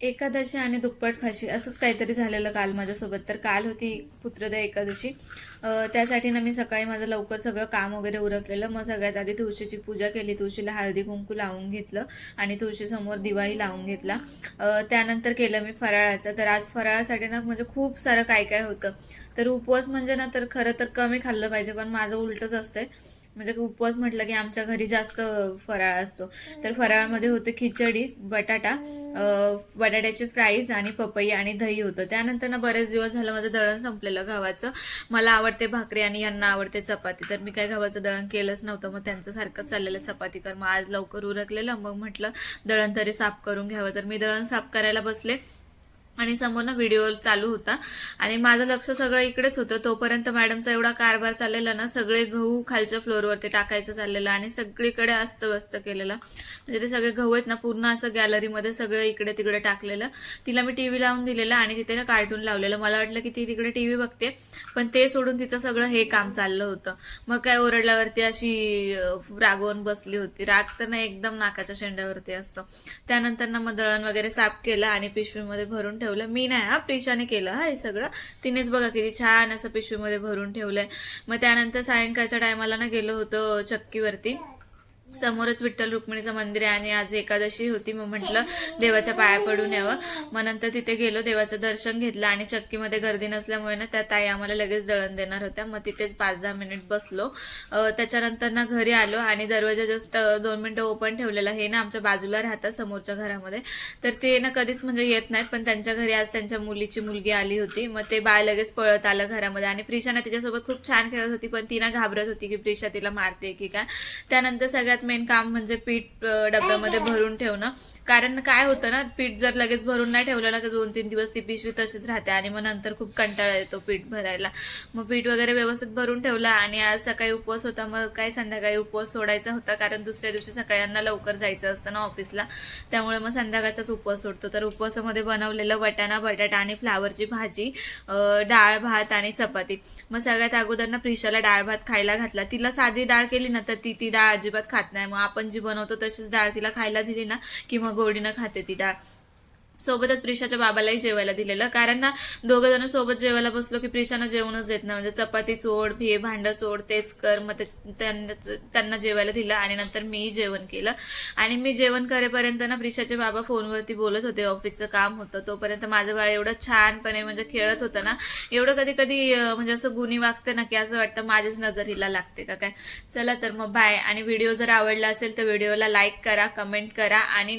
एकादशी आणि दुप्पट खाशी असंच काहीतरी झालेलं काल माझ्यासोबत. तर काल होती पुत्रदा एकादशी. त्यासाठी ना मी सकाळी माझं लवकर सगळं काम वगैरे उरकलेलं. मग सगळ्यात आधी तुळशीची पूजा केली. तुळशीला हळदी कुंकू लावून घेतलं आणि तुळशीसमोर दिवाही लावून घेतला. त्यानंतर केलं मी फराळाचं. तर आज फराळासाठी ना म्हणजे खूप सारं काय काय होतं. तर उपवास म्हणजे ना तर खरं तर कमी खाल्लं पाहिजे पण माझं उलटच असतंय. म्हणजे उपवास म्हटलं की आमच्या घरी जास्त फराळ असतो. तर फराळामध्ये होते खिचडी बटाटा बटाट्याचे फ्राईज आणि पपई आणि दही होतं. त्यानंतर ना बरेच दिवस झालं माझं दळण संपलेलं गव्हाचं. मला आवडते भाकरी आणि यांना आवडते चपाती. तर मी काय गव्हाचं दळण केलंच नव्हतं. मग त्यांचं सारखं चाललेलं चपाती कर मग आज लवकर उरकलेलं. मग म्हटलं दळण तरी साफ करून घ्यावं. तर मी दळण साफ करायला बसले. आणि समोर ना व्हिडिओ चालू होता. आणि माझं लक्ष सगळं इकडेच होतं. तोपर्यंत मॅडमचा एवढा कारभार चाललेला ना सगळे गहू खालच्या फ्लोअरवरती टाकायचं चाललेलं आणि सगळीकडे अस्तव्यस्त केलेलं. म्हणजे ते सगळे गहू आहेत ना पूर्ण असं गॅलरीमध्ये सगळं इकडे तिकडे टाकलेलं. तिला मी टी व्ही लावून दिलेलं आणि तिथे ना कार्टून लावलेलं. मला वाटलं की ती तिकडे टी व्ही बघते पण ते सोडून तिचं सगळं हे काम चाललं होतं. मग काय ओरडल्यावरती अशी रागवून बसली होती. राग तर ना एकदम नाकाच्या शेंड्यावरती असतो. त्यानंतर ना मग दळण वगैरे साफ केलं आणि पिशवीमध्ये भरून ठेवलं. मी नाही हा प्रिशाने केलं हा हे सगळं. तिनेच बघा किती छान असं पिशवीमध्ये भरून ठेवलंय. मग त्यानंतर सायंकाळच्या टायमाला ना गेलो होतो चक्कीवरती. समोरच विठ्ठल रुक्मिणीचं मंदिर आहे आणि आज एकादशी होती मग म्हटलं देवाच्या पाया पडून यावं. मग नंतर तिथे गेलो देवाचं दर्शन घेतलं आणि चक्कीमध्ये गर्दी नसल्यामुळे ना त्या ताई आम्हाला लगेच दळण देणार होत्या. मग तिथेच पाच दहा मिनिट बसलो. त्याच्यानंतर ना घरी आलो आणि दरवाजा जस्ट दोन मिनिटं ओपन ठेवलेला. हे ना आमच्या बाजूला राहतात समोरच्या घरामध्ये. तर ते ना कधीच म्हणजे येत नाहीत पण त्यांच्या घरी आज त्यांच्या मुलीची मुलगी आली होती. मग ते बाळ लगेच पळत आलं घरामध्ये आणि प्रिशाने तिच्यासोबत खूप छान खेळत होती पण ती ना घाबरत होती की प्रिशा तिला मारते की काय. त्यानंतर सगळ्या सगळ्यात मेन काम म्हणजे पीठ डब्यामध्ये भरून ठेवणं. कारण काय होतं ना पीठ जर लगेच भरून नाही ठेवलं ना तर दोन तीन दिवस ती पिशवी तशीच राहते आणि मग नंतर खूप कंटाळा येतो पीठ भरायला. मग पीठ वगैरे व्यवस्थित भरून ठेवला आणि आज सकाळी उपवास होता मग काय संध्याकाळी उपवास सोडायचा होता कारण दुसऱ्या दिवशी सकाळ्यांना लवकर जायचं असतं ना ऑफिसला त्यामुळे मग संध्याकाळचाच उपवास सोडतो. तर उपवासामध्ये बनवलेलं वटाणा बटाटा आणि फ्लावरची भाजी डाळ भात आणि चपाती. मग सगळ्यात अगोदर ना प्रिशाला डाळ भात खायला घातला. तिला साधी डाळ केली ना तर ती ती डाळ अजिबात खात नाही. मग आपण जी बनवतो तशीच डाळ तिला खायला दिली ना की मग गोडीनं खाते ती डाळ. सोबतच प्रिशाच्या बाबालाही जेवायला दिलेलं. कारण ना दोघं जण सोबत जेवायला बसलो की प्रिशानं जेवणच देत नाही. म्हणजे चपाती चोड भे भांडं चोड तेच कर. मग ते त्यांना त्यांना जेवायला दिलं आणि नंतर मीही जेवण केलं. आणि मी जेवण करेपर्यंत ना प्रिशाचे बाबा फोनवरती बोलत होते ऑफिसचं काम होतं. तोपर्यंत माझं बाळ एवढं छानपणे म्हणजे खेळत होतं ना एवढं कधी कधी म्हणजे असं गुन्ही वागतं ना की असं वाटतं माझ्याच नजर हिला लागते का काय. चला तर मग बाय. आणि व्हिडिओ जर आवडला असेल तर व्हिडिओला लाईक करा कमेंट करा आणि